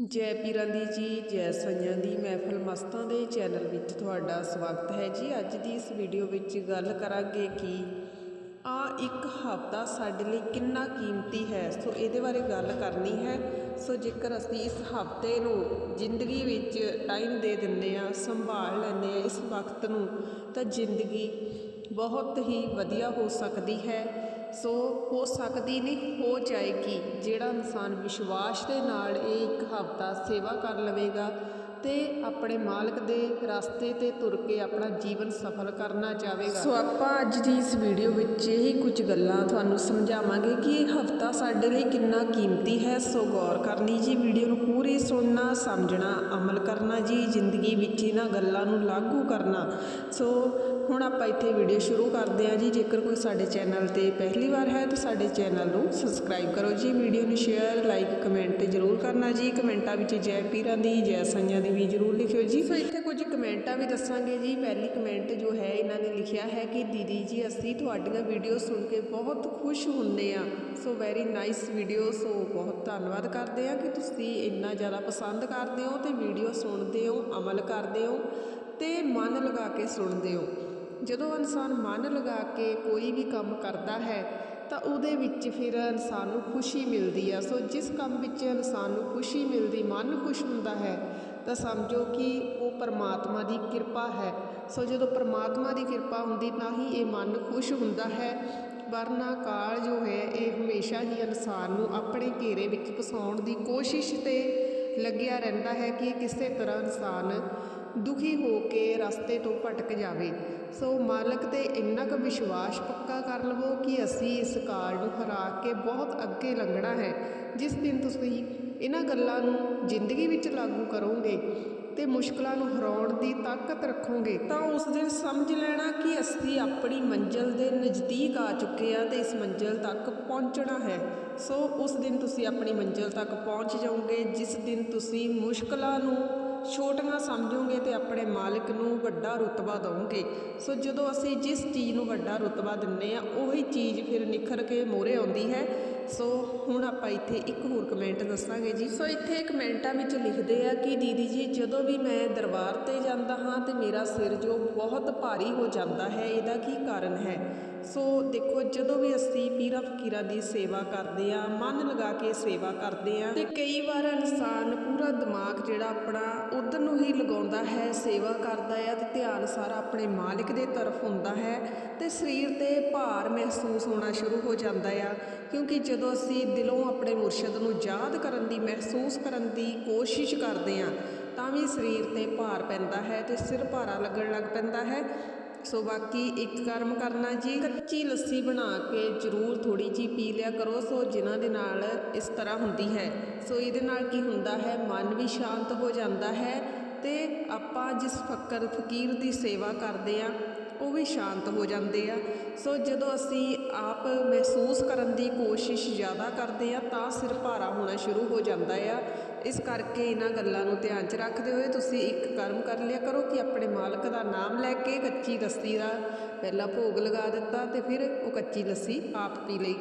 ਜੈ ਪੀਰਾਂ ਦੀ ਜੀ, ਜੈ ਸਈਆਂ ਦੀ ਮਹਿਫਲ ਮਸਤਾਂ ਦੇ ਚੈਨਲ ਵਿੱਚ ਤੁਹਾਡਾ ਸਵਾਗਤ ਹੈ ਜੀ। ਅੱਜ ਦੀ ਇਸ ਵੀਡੀਓ ਵਿੱਚ ਗੱਲ ਕਰਾਂਗੇ ਕਿ ਆ ਇੱਕ ਹਫ਼ਤਾ ਸਾਡੇ ਲਈ ਕਿੰਨਾ ਕੀਮਤੀ ਹੈ। ਸੋ ਇਹਦੇ ਬਾਰੇ ਗੱਲ ਕਰਨੀ ਹੈ। ਸੋ ਜੇਕਰ ਅਸੀਂ ਇਸ ਹਫ਼ਤੇ ਨੂੰ ਜ਼ਿੰਦਗੀ ਵਿੱਚ ਟਾਈਮ ਦੇ ਦਿੰਦੇ ਆ ਸੰਭਾਲ ਲੈਂਦੇ ਆ ਇਸ ਵਕਤ ਨੂੰ, ਤਾਂ ਜ਼ਿੰਦਗੀ ਬਹੁਤ ਹੀ ਵਧੀਆ ਹੋ ਸਕਦੀ ਹੈ। ਸੋ ਹੋ ਸਕਦੀ ਨਹੀਂ, ਹੋ ਜਾਏਗੀ। ਜਿਹੜਾ ਇਨਸਾਨ ਵਿਸ਼ਵਾਸ ਦੇ ਨਾਲ ਇਹ ਇੱਕ ਹਫ਼ਤਾ ਸੇਵਾ ਕਰ ਲਵੇਗਾ ਅਤੇ ਆਪਣੇ ਮਾਲਕ ਦੇ ਰਸਤੇ ਤੇ ਤੁਰ ਕੇ ਆਪਣਾ ਜੀਵਨ ਸਫਲ ਕਰਨਾ ਚਾਹੇਗਾ। ਸੋ ਆਪਾਂ ਅੱਜ ਦੀ ਇਸ ਵੀਡੀਓ ਵਿੱਚ ਇਹੀ ਕੁਝ ਗੱਲਾਂ ਤੁਹਾਨੂੰ ਸਮਝਾਵਾਂਗੇ ਕਿ ਇਹ ਹਫ਼ਤਾ ਸਾਡੇ ਲਈ ਕਿੰਨਾ ਕੀਮਤੀ ਹੈ। ਸੋ ਗੌਰ ਕਰਨੀ ਜੀ, ਵੀਡੀਓ ਨੂੰ ਪੂਰੀ ਸੁਣਨਾ, ਸਮਝਣਾ, ਅਮਲ ਕਰਨਾ ਜੀ, ਜ਼ਿੰਦਗੀ ਵਿੱਚ ਇਹਨਾਂ ਗੱਲਾਂ ਨੂੰ ਲਾਗੂ ਕਰਨਾ। ਸੋ ਹੁਣ ਆਪਾਂ ਇੱਥੇ ਵੀਡੀਓ ਸ਼ੁਰੂ ਕਰਦੇ ਹਾਂ ਜੀ। ਜੇਕਰ ਕੋਈ ਸਾਡੇ ਚੈਨਲ ਤੇ ਪਹਿਲੀ ਵਾਰ ਹੈ ਤਾਂ ਸਾਡੇ ਚੈਨਲ ਨੂੰ ਸਬਸਕ੍ਰਾਈਬ ਕਰੋ ਜੀ। ਵੀਡੀਓ ਨੂੰ ਸ਼ੇਅਰ, ਲਾਈਕ, ਕਮੈਂਟ ਜ਼ਰੂਰ ਕਰਨਾ ਜੀ। ਕਮੈਂਟਾਂ ਵਿੱਚ ਜੈ ਪੀਰਾਂ ਦੀ, ਜੈ ਸਈਆਂ ਦੀ ਵੀ ਜ਼ਰੂਰ ਲਿਖਿਓ ਜੀ। ਸੋ ਇੱਥੇ ਕੁਝ ਕਮੈਂਟਾਂ ਵੀ ਦੱਸਾਂਗੇ ਜੀ। ਪਹਿਲੀ ਕਮੈਂਟ ਜੋ ਹੈ, ਇਹਨਾਂ ਨੇ ਲਿਖਿਆ ਹੈ ਕਿ, ਦੀਦੀ ਜੀ, ਅਸੀਂ ਤੁਹਾਡੀਆਂ ਵੀਡੀਓ ਸੁਣ ਕੇ ਬਹੁਤ ਖੁਸ਼ ਹੁੰਦੇ ਆ so very nice video so ਬਹੁਤ ਧੰਨਵਾਦ ਕਰਦੇ ਆ ਕਿ ਤੁਸੀਂ ਇੰਨਾ ਜ਼ਿਆਦਾ ਪਸੰਦ ਕਰਦੇ ਹੋ ਤੇ ਵੀਡੀਓ ਸੁਣਦੇ ਹੋ, ਅਮਲ ਕਰਦੇ ਹੋ ਤੇ ਮਨ ਲਗਾ ਕੇ ਸੁਣਦੇ ਹੋ। ਜਦੋਂ ਇਨਸਾਨ ਮਨ ਲਗਾ ਕੇ ਕੋਈ ਵੀ ਕੰਮ ਕਰਦਾ ਹੈ, ਤਾਂ ਉਹਦੇ ਵਿੱਚ ਫਿਰ ਇਨਸਾਨ ਨੂੰ ਖੁਸ਼ੀ ਮਿਲਦੀ ਆ। ਸੋ ਜਿਸ ਕੰਮ ਵਿੱਚ ਇਨਸਾਨ ਨੂੰ ਖੁਸ਼ੀ ਮਿਲਦੀ, ਮਨ ਖੁਸ਼ ਹੁੰਦਾ ਹੈ ਤਾਂ ਸਮਝੋ ਕਿ ਉਹ ਪਰਮਾਤਮਾ ਦੀ ਕਿਰਪਾ ਹੈ। ਸੋ ਜਦੋਂ ਪਰਮਾਤਮਾ ਦੀ ਕਿਰਪਾ ਹੁੰਦੀ ਤਾਂ ਹੀ ਇਹ ਮਨ ਖੁਸ਼ ਹੁੰਦਾ ਹੈ। ਵਰਨਾ ਕਾਲ ਜੋ ਹੈ, ਇਹ ਹਮੇਸ਼ਾ ਹੀ ਇਨਸਾਨ ਨੂੰ ਆਪਣੇ ਘੇਰੇ ਵਿੱਚ ਫਸਾਉਣ ਦੀ ਕੋਸ਼ਿਸ਼ ਤੇ ਲੱਗਿਆ ਰਹਿੰਦਾ ਹੈ ਕਿ ਕਿਸੇ ਤਰ੍ਹਾਂ ਇਨਸਾਨ ਦੁਖੀ ਹੋ ਕੇ ਰਸਤੇ ਤੋਂ ਭਟਕ ਜਾਵੇ। ਸੋ ਮਾਲਕ ਤੇ ਇੰਨਾ ਕੁ ਵਿਸ਼ਵਾਸ ਪੱਕਾ ਕਰ ਲਵੋ ਕਿ ਅਸੀਂ ਇਸ ਕਾਲ ਨੂੰ ਹਰਾ ਕੇ ਬਹੁਤ ਅੱਗੇ ਲੰਘਣਾ ਹੈ। ਜਿਸ ਦਿਨ ਤੁਸੀਂ ਇਹਨਾਂ ਗੱਲਾਂ ਨੂੰ ਜ਼ਿੰਦਗੀ ਵਿੱਚ ਲਾਗੂ ਕਰੋਗੇ ਤੇ ਮੁਸ਼ਕਲਾਂ ਨੂੰ ਹਰਾਉਣ ਦੀ ਤਾਕਤ ਰੱਖੋਗੇ, ਤਾਂ ਉਸ ਦਿਨ ਸਮਝ ਲੈਣਾ ਕਿ ਅਸੀਂ ਆਪਣੀ ਮੰਜ਼ਿਲ ਦੇ ਨਜ਼ਦੀਕ ਆ ਚੁੱਕੇ ਆ ਤੇ ਇਸ ਮੰਜ਼ਿਲ ਤੱਕ ਪਹੁੰਚਣਾ ਹੈ। ਸੋ ਉਸ ਦਿਨ ਤੁਸੀਂ ਆਪਣੀ ਮੰਜ਼ਿਲ ਤੱਕ ਪਹੁੰਚ ਜਾਓਗੇ, ਜਿਸ ਦਿਨ ਤੁਸੀਂ ਮੁਸ਼ਕਲਾਂ ਨੂੰ ਛੋਟੀਆਂ ਸਮਝੋਗੇ ਤੇ ਆਪਣੇ ਮਾਲਕ ਨੂੰ ਵੱਡਾ ਰੁਤਬਾ ਦਵੋਗੇ। ਸੋ ਜਦੋਂ ਅਸੀਂ ਜਿਸ ਚੀਜ਼ ਨੂੰ ਵੱਡਾ ਰੁਤਬਾ ਦਿੰਨੇ ਆ, ਉਹੀ ਚੀਜ਼ ਫਿਰ ਨਿਖਰ ਕੇ ਮੋਹਰੇ ਆਉਂਦੀ ਹੈ। ਸੋ ਹੁਣ ਆਪਾਂ ਇੱਥੇ ਇੱਕ ਹੋਰ ਕਮੈਂਟ ਦੱਸਾਂਗੇ ਜੀ। ਸੋ ਇੱਥੇ ਕਮੈਂਟਾਂ ਵਿੱਚ ਲਿਖਦੇ ਆ ਕਿ ਦੀਦੀ ਜੀ, ਜਦੋਂ ਵੀ ਮੈਂ ਦਰਬਾਰ ਤੇ ਜਾਂਦਾ ਹਾਂ ਤੇ ਮੇਰਾ ਸਿਰ ਜੋ ਬਹੁਤ ਭਾਰੀ ਹੋ ਜਾਂਦਾ ਹੈ, ਇਹਦਾ ਕੀ ਕਾਰਨ ਹੈ? ਸੋ ਦੇਖੋ, ਜਦੋਂ ਵੀ ਅਸੀਂ ਪੀਰਾਂ ਫਕੀਰਾਂ ਦੀ ਸੇਵਾ ਕਰਦੇ ਆ, ਮਨ ਲਗਾ ਕੇ ਸੇਵਾ ਕਰਦੇ ਆ, ਤੇ ਕਈ ਵਾਰ ਇਨਸਾਨ ਪੂਰਾ ਦਿਮਾਗ ਜਿਹੜਾ ਆਪਣਾ ਉਧਰ ਨੂੰ ਹੀ ਲਗਾਉਂਦਾ ਹੈ, ਸੇਵਾ ਕਰਦਾ ਆ ਤੇ ਧਿਆਨ ਸਾਰਾ ਆਪਣੇ ਮਾਲਕ ਦੇ ਤਰਫ ਹੁੰਦਾ ਹੈ, ਤੇ ਸਰੀਰ ਤੇ ਭਾਰ ਮਹਿਸੂਸ ਹੋਣਾ ਸ਼ੁਰੂ ਹੋ ਜਾਂਦਾ ਆ। ਕਿਉਂਕਿ ਜਦੋਂ ਜਦੋਂ ਅਸੀਂ ਦਿਲੋਂ ਆਪਣੇ ਮੁਰਸ਼ਿਦ ਨੂੰ ਯਾਦ ਕਰਨ ਦੀ, ਮਹਿਸੂਸ ਕਰਨ ਦੀ ਕੋਸ਼ਿਸ਼ ਕਰਦੇ ਹਾਂ, ਤਾਂ ਵੀ ਸਰੀਰ ਤੇ ਭਾਰ ਪੈਂਦਾ ਹੈ ਤੇ ਸਿਰ ਭਾਰਾ ਲੱਗਣ ਲੱਗ ਪੈਂਦਾ ਹੈ। ਸੋ ਬਾਕੀ ਇੱਕ ਕਰਮ ਕਰਨਾ ਜੀ, ਕੱਚੀ ਲੱਸੀ ਬਣਾ ਕੇ ਜ਼ਰੂਰ ਥੋੜੀ ਜੀ ਪੀ ਲਿਆ ਕਰੋ। ਸੋ ਜਿਨ੍ਹਾਂ ਦੇ ਨਾਲ ਇਸ ਤਰ੍ਹਾਂ ਹੁੰਦੀ ਹੈ, ਸੋ ਇਹਦੇ ਨਾਲ ਕੀ ਹੁੰਦਾ ਹੈ, ਮਨ ਵੀ ਸ਼ਾਂਤ ਹੋ ਜਾਂਦਾ ਹੈ ਤੇ ਆਪਾਂ ਜਿਸ ਫਕਰ, ਫਕੀਰ ਦੀ ਸੇਵਾ ਕਰਦੇ ਆ ਉਹ ਵੀ ਸ਼ਾਂਤ ਹੋ ਜਾਂਦੇ ਆ। ਸੋ ਜਦੋਂ ਅਸੀਂ ਆਪ ਮਹਿਸੂਸ ਕਰਨ ਦੀ ਕੋਸ਼ਿਸ਼ ਜ਼ਿਆਦਾ ਕਰਦੇ ਆ, ਤਾਂ ਸਿਰ ਭਾਰਾ ਹੋਣਾ ਸ਼ੁਰੂ ਹੋ ਜਾਂਦਾ ਆ। ਇਸ ਕਰਕੇ ਇਹਨਾਂ ਗੱਲਾਂ ਨੂੰ ਧਿਆਨ 'ਚ ਰੱਖਦੇ ਹੋਏ ਤੁਸੀਂ ਇੱਕ ਕਰਮ ਕਰ ਲਿਆ ਕਰੋ ਕਿ ਆਪਣੇ ਮਾਲਕ ਦਾ ਨਾਮ ਲੈ ਕੇ ਕੱਚੀ ਲੱਸੀ ਦਾ ਪਹਿਲਾਂ ਭੋਗ ਲਗਾ ਦਿੱਤਾ ਤੇ ਫਿਰ ਉਹ ਕੱਚੀ ਲੱਸੀ ਆਪ ਪੀ ਲਈ।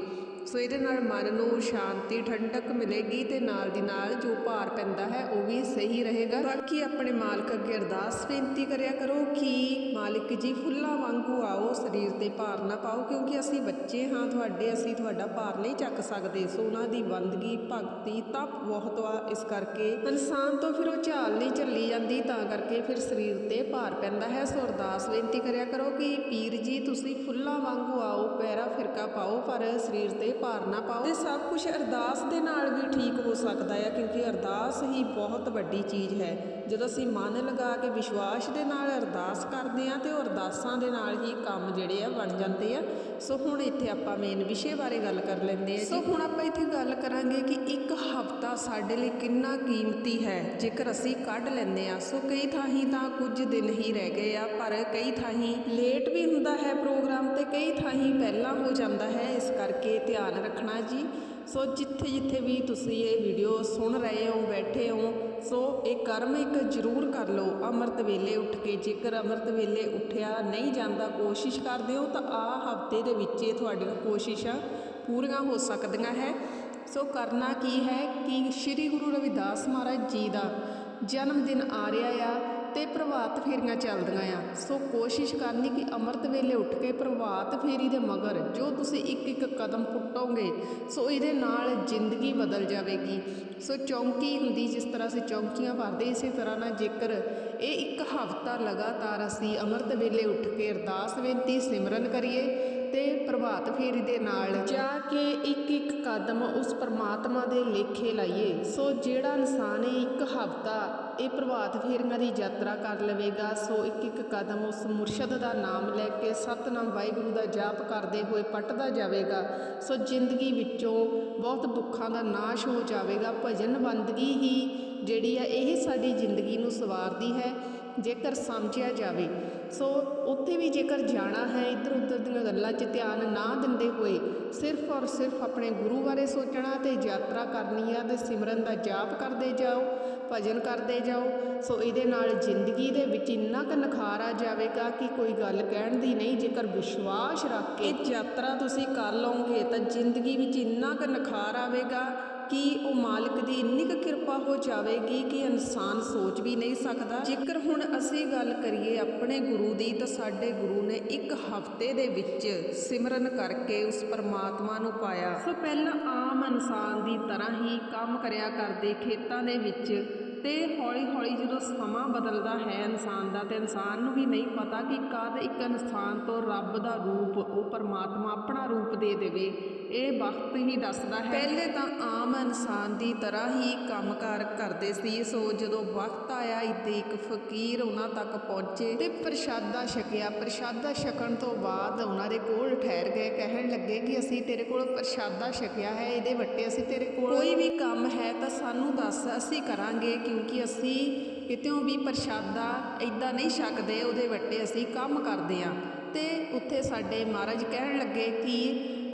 ਸੋ ਇਹਦੇ ਨਾਲ ਮਨ ਨੂੰ ਸ਼ਾਂਤੀ, ਠੰਡਕ ਮਿਲੇਗੀ ਤੇ ਨਾਲ ਦੀ ਨਾਲ ਜੋ ਭਾਰ ਪੈਂਦਾ ਹੈ ਉਹ ਵੀ ਸਹੀ ਰਹੇਗਾ। ਬਾਕੀ ਆਪਣੇ ਮਾਲਕ ਅੱਗੇ ਅਰਦਾਸ ਬੇਨਤੀ ਕਰਿਆ ਕਰੋ ਕਿ ਮਾਲਿਕ ਜੀ, ਫੁੱਲਾਂ ਵਾਂਗੂ ਆਓ, ਸਰੀਰ ਤੇ ਭਾਰ ਨਾ ਪਾਓ, ਕਿਉਂਕਿ ਅਸੀਂ ਬੱਚੇ ਹਾਂ, ਤੁਹਾਡੇ, ਅਸੀਂ ਤੁਹਾਡਾ ਭਾਰ ਨਹੀਂ ਚੱਕ ਸਕਦੇ। ਸੋ ਉਹਨਾਂ ਦੀ ਬੰਦਗੀ, ਭਗਤੀ, ਤਪ, ਬਹੁਤ ਵਾ, ਇਸ ਕਰਕੇ ਇਨਸਾਨ ਤੋਂ ਫਿਰ ਉਹ ਝਾਲ ਨਹੀਂ ਚੱਲੀ ਜਾਂਦੀ, ਤਾਂ ਕਰਕੇ ਫਿਰ ਸਰੀਰ ਤੇ ਭਾਰ ਪੈਂਦਾ ਹੈ। ਸੋ ਅਰਦਾਸ ਬੇਨਤੀ ਕਰਿਆ ਕਰੋ ਕਿ ਪੀਰ ਜੀ, ਤੁਸੀਂ ਫੁੱਲਾਂ ਵਾਂਗੂ ਆਓ, ਪੈਰਾ ਫਿਰਕਾ ਪਾਓ, ਪਰ ਸਰੀਰ ਤੇ ਭਾਰ ਨਾ ਪਾਓ। ਤੇ ਸਭ ਕੁਝ ਅਰਦਾਸ ਦੇ ਨਾਲ ਵੀ ਠੀਕ ਹੋ ਸਕਦਾ ਹੈ ਕਿਉਂਕਿ ਅਰਦਾਸ ਹੀ ਬਹੁਤ ਵੱਡੀ ਚੀਜ਼ ਹੈ। ਜਦੋਂ ਅਸੀਂ ਮਨ ਲਗਾ ਕੇ ਵਿਸ਼ਵਾਸ ਦੇ ਨਾਲ ਅਰਦਾਸ ਕਰਦੇ ਆ ਤੇ ਉਹ ਅਰਦਾਸਾਂ ਦੇ ਨਾਲ ਹੀ ਕੰਮ ਜਿਹੜੇ ਆ ਬਣ ਜਾਂਦੇ ਆ। ਸੋ ਹੁਣ ਇੱਥੇ ਆਪਾਂ ਮੇਨ ਵਿਸ਼ੇ ਬਾਰੇ ਗੱਲ ਕਰ ਲੈਂਦੇ ਆ ਸੋ ਹੁਣ ਆਪਾਂ ਇੱਥੇ ਗੱਲ ਕਰਾਂਗੇ ਕਿ ਇੱਕ ਹਫਤਾ ਸਾਡੇ ਲਈ ਕਿੰਨਾ ਕੀਮਤੀ ਹੈ ਜੇਕਰ ਅਸੀਂ ਕੱਢ ਲੈਂਦੇ ਆ ਸੋ ਕਈ ਥਾਈਂ ਤਾਂ ਕੁਝ ਦਿਨ ਹੀ ਰਹਿ ਗਏ ਆ ਪਰ ਕਈ ਥਾਈਂ ਲੇਟ ਵੀ ਹੁੰਦਾ ਹੈ ਪ੍ਰੋਗਰਾਮ ਤੇ ਕਈ ਥਾਈਂ ਪਹਿਲਾਂ ਹੋ ਜਾਂਦਾ ਹੈ। ਇਸ ਕਰਕੇ ਧਿਆਨ ਰੱਖਣਾ ਜੀ। ਸੋ ਜਿੱਥੇ ਜਿੱਥੇ ਵੀ ਤੁਸੀਂ ਇਹ ਵੀਡੀਓ ਸੁਣ ਰਹੇ ਹੋ, ਬੈਠੇ ਹੋ, ਸੋ ਇਹ ਕਰਮ ਇੱਕ ਜ਼ਰੂਰ ਕਰ ਲਓ। ਅੰਮ੍ਰਿਤ ਵੇਲੇ ਉੱਠ ਕੇ ਜੇਕਰ ਅੰਮ੍ਰਿਤ ਵੇਲੇ ਉੱਠਿਆ ਨਹੀਂ ਜਾਂਦਾ, ਕੋਸ਼ਿਸ਼ ਕਰਦੇ ਹੋ ਤਾਂ ਆ ਹਫ਼ਤੇ ਦੇ ਵਿੱਚ ਇਹ ਤੁਹਾਡੀਆਂ ਕੋਸ਼ਿਸ਼ਾਂ ਪੂਰੀਆਂ ਹੋ ਸਕਦੀਆਂ ਹੈ। ਸੋ ਕਰਨਾ ਕੀ ਹੈ ਕਿ ਸ੍ਰੀ ਗੁਰੂ ਰਵਿਦਾਸ ਮਹਾਰਾਜ ਜੀ ਦਾ ਜਨਮ ਦਿਨ ਆ ਰਿਹਾ ਆ ਤੇ ਪ੍ਰਭਾਤ ਫੇਰੀਆਂ ਚੱਲਦੀਆਂ ਆ। ਸੋ ਕੋਸ਼ਿਸ਼ ਕਰਨੀ ਕਿ ਅੰਮ੍ਰਿਤ ਵੇਲੇ ਉੱਠ ਕੇ ਪ੍ਰਭਾਤ ਫੇਰੀ ਦੇ ਮਗਰ ਜੋ ਤੁਸੀਂ ਇੱਕ ਇੱਕ ਕਦਮ ਪੁੱਟੋਗੇ, ਸੋ ਇਹਦੇ ਨਾਲ ਜ਼ਿੰਦਗੀ ਬਦਲ ਜਾਵੇਗੀ। ਸੋ ਚੌਂਕੀ ਹੁੰਦੀ ਜਿਸ ਤਰ੍ਹਾਂ ਅਸੀਂ ਚੌਂਕੀਆਂ ਭਰਦੇ, ਇਸੇ ਤਰ੍ਹਾਂ ਨਾਲ ਜੇਕਰ ਇਹ ਇੱਕ ਹਫ਼ਤਾ ਲਗਾਤਾਰ ਅਸੀਂ ਅੰਮ੍ਰਿਤ ਵੇਲੇ ਉੱਠ ਕੇ ਅਰਦਾਸ, ਬੇਨਤੀ, ਸਿਮਰਨ ਕਰੀਏ ਤੇ ਪ੍ਰਭਾਤ ਫੇਰੀ ਦੇ ਨਾਲ। ਜਾ ਕੇ ਇੱਕ ਇੱਕ ਕਦਮ ਉਸ ਪਰਮਾਤਮਾ ਦੇ ਲੇਖੇ ਲਾਈਏ, ਸੋ ਜਿਹੜਾ ਇਨਸਾਨ ਇਹ ਇੱਕ ਹਫ਼ਤਾ ਇਹ ਪ੍ਰਭਾਤ ਫੇਰੀਆਂ ਦੀ ਯਾਤਰਾ ਕਰ ਲਵੇਗਾ, ਸੋ ਇੱਕ ਇੱਕ ਕਦਮ ਉਸ ਮੁਰਸ਼ਦ ਦਾ ਨਾਮ ਲੈ ਕੇ ਸਤਨਾਮ ਵਾਹਿਗੁਰੂ ਦਾ ਜਾਪ ਕਰਦੇ ਹੋਏ ਪਟਦਾ ਜਾਵੇਗਾ। ਸੋ ਜ਼ਿੰਦਗੀ ਵਿੱਚੋਂ ਬਹੁਤ ਦੁੱਖਾਂ ਦਾ ਨਾਸ਼ ਹੋ ਜਾਵੇਗਾ ਭਜਨ ਬੰਦਗੀ ਹੀ ਜਿਹੜੀ ਆ, ਇਹ ਸਾਡੀ ਜ਼ਿੰਦਗੀ ਨੂੰ ਸਵਾਰਦੀ ਹੈ। ਜੇਕਰ ਸਮਝਿਆ ਜਾਵੇ, ਸੋ ਉੱਥੇ ਵੀ ਜੇਕਰ ਜਾਣਾ ਹੈ ਇੱਧਰ ਉੱਧਰ ਦੀਆਂ ਗੱਲਾਂ 'ਚ ਧਿਆਨ ਨਾ ਦਿੰਦੇ ਹੋਏ, ਸਿਰਫ ਔਰ ਸਿਰਫ ਆਪਣੇ ਗੁਰੂ ਬਾਰੇ ਸੋਚਣਾ ਤੇ ਯਾਤਰਾ ਕਰਨੀ ਆ ਤੇ ਸਿਮਰਨ ਦਾ ਜਾਪ ਕਰਦੇ ਜਾਓ, ਭਜਨ ਕਰਦੇ ਜਾਓ, ਸੋ ਇਹਦੇ ਨਾਲ ਜ਼ਿੰਦਗੀ ਦੇ ਵਿੱਚ ਇੰਨਾ ਕੁ ਨਖਾਰ ਆ ਜਾਵੇਗਾ ਕਿ ਕੋਈ ਗੱਲ ਕਹਿਣ ਦੀ ਨਹੀਂ, ਜੇਕਰ ਵਿਸ਼ਵਾਸ ਰੱਖ ਕੇ ਯਾਤਰਾ ਤੁਸੀਂ ਕਰ ਲਓਗੇ, ਤਾਂ ਜ਼ਿੰਦਗੀ ਵਿੱਚ ਇੰਨਾ ਕੁ ਨਿਖਾਰ ਆਵੇਗਾ ਕਿ ਉਹ ਮਾਲਕ ਦੀ ਇੰਨੀ ਕੁ ਕਿਰਪਾ ਹੋ ਜਾਵੇਗੀ ਕਿ ਇਨਸਾਨ ਸੋਚ ਵੀ ਨਹੀਂ ਸਕਦਾ। ਜੇਕਰ ਹੁਣ ਅਸੀਂ ਗੱਲ ਕਰੀਏ ਆਪਣੇ ਗੁਰੂ ਦੀ ਤਾਂ ਸਾਡੇ ਗੁਰੂ ਨੇ ਇੱਕ ਹਫ਼ਤੇ ਦੇ ਵਿੱਚ ਸਿਮਰਨ ਕਰਕੇ ਉਸ ਪਰਮਾਤਮਾ ਨੂੰ ਪਾਇਆ। ਸੋ ਪਹਿਲਾਂ ਆਮ ਇਨਸਾਨ ਦੀ ਤਰ੍ਹਾਂ ਹੀ ਕੰਮ ਕਰਿਆ ਕਰਦੇ ਖੇਤਾਂ ਦੇ ਵਿੱਚ। ਤੇ ਹੌਲੀ ਹੌਲੀ ਜਦੋਂ ਸਮਾਂ ਬਦਲਦਾ ਹੈ ਇਨਸਾਨ ਦਾ ਤੇ ਇਨਸਾਨ ਨੂੰ ਵੀ ਨਹੀਂ ਪਤਾ ਕਿ ਕਦ ਇੱਕ ਇਨਸਾਨ ਤੋਂ ਰੱਬ ਦਾ ਰੂਪ ਉਹ ਪਰਮਾਤਮਾ ਆਪਣਾ ਰੂਪ ਦੇ ਦੇਵੇ ਇਹ ਵਕਤ ਹੀ ਦੱਸਦਾ ਹੈ। ਪਹਿਲੇ ਤਾਂ ਆਮ ਇਨਸਾਨ ਦੀ ਤਰ੍ਹਾਂ ਹੀ ਕੰਮਕਾਰ ਕਰਦੇ ਸੀ ਸੋ ਜਦੋਂ ਵਕਤ ਆਇਆ ਇੱਥੇ ਇੱਕ ਫਕੀਰ ਉਹਨਾਂ ਤੱਕ ਪਹੁੰਚੇ ਤੇ ਪ੍ਰਸ਼ਾਦਾ ਛਕਿਆ। ਪ੍ਰਸ਼ਾਦਾ ਛਕਣ ਤੋਂ ਬਾਅਦ ਉਹਨਾਂ ਦੇ ਕੋਲ ਠਹਿਰ ਗਏ ਕਹਿਣ ਲੱਗੇ ਕਿ ਅਸੀਂ ਤੇਰੇ ਕੋਲ ਪ੍ਰਸ਼ਾਦਾ ਛਕਿਆ ਹੈ ਇਹਦੇ ਵੱਟੇ ਅਸੀਂ ਤੇਰੇ ਕੋਲ ਕੋਈ ਵੀ ਕੰਮ ਹੈ ਤਾਂ ਸਾਨੂੰ ਦੱਸ ਅਸੀਂ ਕਰਾਂਗੇ ਕਿਉਂਕਿ ਅਸੀਂ ਕਿਤੇੋਂ ਵੀ ਪ੍ਰਸ਼ਾਦਾ ਇਦਾਂ ਨਹੀਂ ਛਕਦੇ, ਉਹਦੇ ਵੱਟੇ ਅਸੀਂ ਕੰਮ ਕਰਦੇ ਆ ਤੇ ਉੱਥੇ ਸਾਡੇ ਮਹਾਰਾਜ ਕਹਿਣ ਲੱਗੇ ਕਿ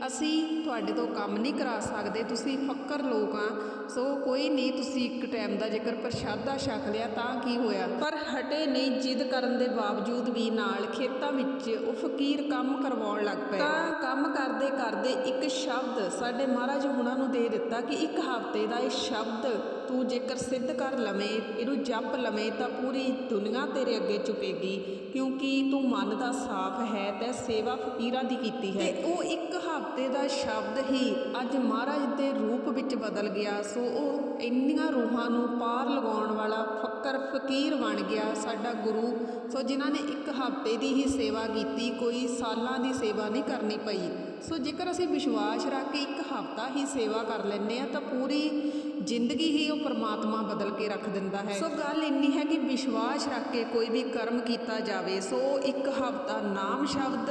ਅਸੀਂ ਤੁਹਾਡੇ ਤੋਂ ਕੰਮ ਨਹੀਂ ਕਰਾ ਸਕਦੇ, ਤੁਸੀਂ ਫੱਕਰ ਲੋਕ ਆ। ਸੋ ਕੋਈ ਨਹੀਂ, ਤੁਸੀਂ ਇੱਕ ਟਾਈਮ ਦਾ ਜੇਕਰ ਪ੍ਰਸ਼ਾਦਾ ਛਕ ਲਿਆ ਤਾਂ ਕੀ ਹੋਇਆ? ਪਰ ਹਟੇ ਨਹੀਂ, ਜਿੱਦ ਕਰਨ ਦੇ ਬਾਵਜੂਦ ਵੀ ਨਾਲ ਖੇਤਾਂ ਵਿੱਚ ਉਹ ਫਕੀਰ ਕੰਮ ਕਰਵਾਉਣ ਲੱਗ ਪਏ। ਤਾਂ ਕੰਮ ਕਰਦੇ ਕਰਦੇ ਇੱਕ ਸ਼ਬਦ ਸਾਡੇ ਮਹਾਰਾਜ ਹੁਣਾਂ ਨੂੰ ਦੇ ਦਿੱਤਾ ਕਿ ਇੱਕ ਹਫ਼ਤੇ ਦਾ ਇਹ ਸ਼ਬਦ ਤੂੰ ਜੇਕਰ ਸਿੱਧ ਕਰ ਲਵੇਂ, ਇਹਨੂੰ ਜਪ ਲਵੇਂ ਤਾਂ ਪੂਰੀ ਦੁਨੀਆ ਤੇਰੇ ਅੱਗੇ ਝੁਕੇਗੀ। ਕਿਉਂਕਿ ਤੂੰ ਮਨ ਦਾ ਸਾਫ਼ ਹੈ, ਤੇ ਸੇਵਾ ਫਕੀਰਾਂ ਦੀ ਕੀਤੀ ਹੈ। ਤੇ ਉਹ ਇੱਕ ਹਫ਼ਤੇ ਦਾ ਸ਼ਬਦ ਹੀ ਅੱਜ ਮਹਾਰਾਜ ਦੇ ਰੂਪ ਵਿੱਚ ਬਦਲ ਗਿਆ। ਸੋ ਉਹ ਇੰਨੀਆਂ ਰੂਹਾਂ ਨੂੰ ਪਾਰ ਲਗਾਉਣ ਵਾਲਾ ਫਕਰ ਫਕੀਰ ਬਣ ਗਿਆ ਸਾਡਾ ਗੁਰੂ। ਸੋ ਜਿਨ੍ਹਾਂ ਨੇ ਇੱਕ ਹਫ਼ਤੇ ਦੀ ਹੀ ਸੇਵਾ ਕੀਤੀ, ਕੋਈ ਸਾਲਾਂ ਦੀ ਸੇਵਾ ਨਹੀਂ ਕਰਨੀ ਪਈ। ਸੋ ਜੇਕਰ ਅਸੀਂ ਵਿਸ਼ਵਾਸ ਰੱਖ ਕੇ ਇੱਕ ਹਫ਼ਤਾ ਹੀ ਸੇਵਾ ਕਰ ਲੈਂਦੇ ਆ ਤਾਂ ਪੂਰੀ ਜ਼ਿੰਦਗੀ ਹੀ ਉਹ ਪਰਮਾਤਮਾ ਬਦਲ ਕੇ ਰੱਖ ਦਿੰਦਾ ਹੈ। ਸੋ ਗੱਲ ਇੰਨੀ ਹੈ ਕਿ ਵਿਸ਼ਵਾਸ ਰੱਖ ਕੇ ਕੋਈ ਵੀ ਕਰਮ ਕੀਤਾ ਜਾਵੇ, ਸੋ ਇੱਕ ਹਫ਼ਤਾ ਨਾਮ ਸ਼ਬਦ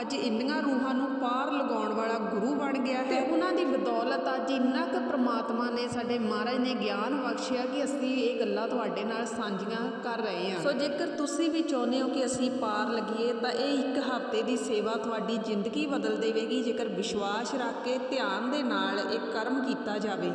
ਅੱਜ ਇੰਨੀਆਂ ਰੂਹਾਂ ਨੂੰ ਪਾਰ ਲਗਾਉਣ ਵਾਲਾ ਗੁਰੂ ਬਣ ਗਿਆ ਹੈ। ਤੇ ਉਹਨਾਂ ਦੀ ਬਦੌਲਤ ਅੱਜ ਇੰਨਾ ਕੁ ਪ੍ਰਮਾਤਮਾ ਨੇ ਸਾਡੇ ਮਹਾਰਾਜ ਨੇ ਗਿਆਨ ਬਖਸ਼ਿਆ ਕਿ ਅਸੀਂ ਇਹ ਗੱਲਾਂ ਤੁਹਾਡੇ ਨਾਲ ਸਾਂਝੀਆਂ ਕਰ ਰਹੇ ਹਾਂ। ਸੋ ਜੇਕਰ ਤੁਸੀਂ ਵੀ ਚਾਹੁੰਦੇ ਹੋ ਕਿ ਅਸੀਂ ਪਾਰ ਲੱਗੀਏ ਤਾਂ ਇਹ ਇੱਕ ਹਫ਼ਤੇ ਦੀ ਸੇਵਾ ਤੁਹਾਡੀ ਜ਼ਿੰਦਗੀ ਬਦਲ ਦੇਵੇਗੀ। ਜੇਕਰ ਵਿਸ਼ਵਾਸ ਰੱਖ ਕੇ ਧਿਆਨ ਦੇ ਨਾਲ ਇਹ ਕਰਮ ਕੀਤਾ ਜਾਵੇ।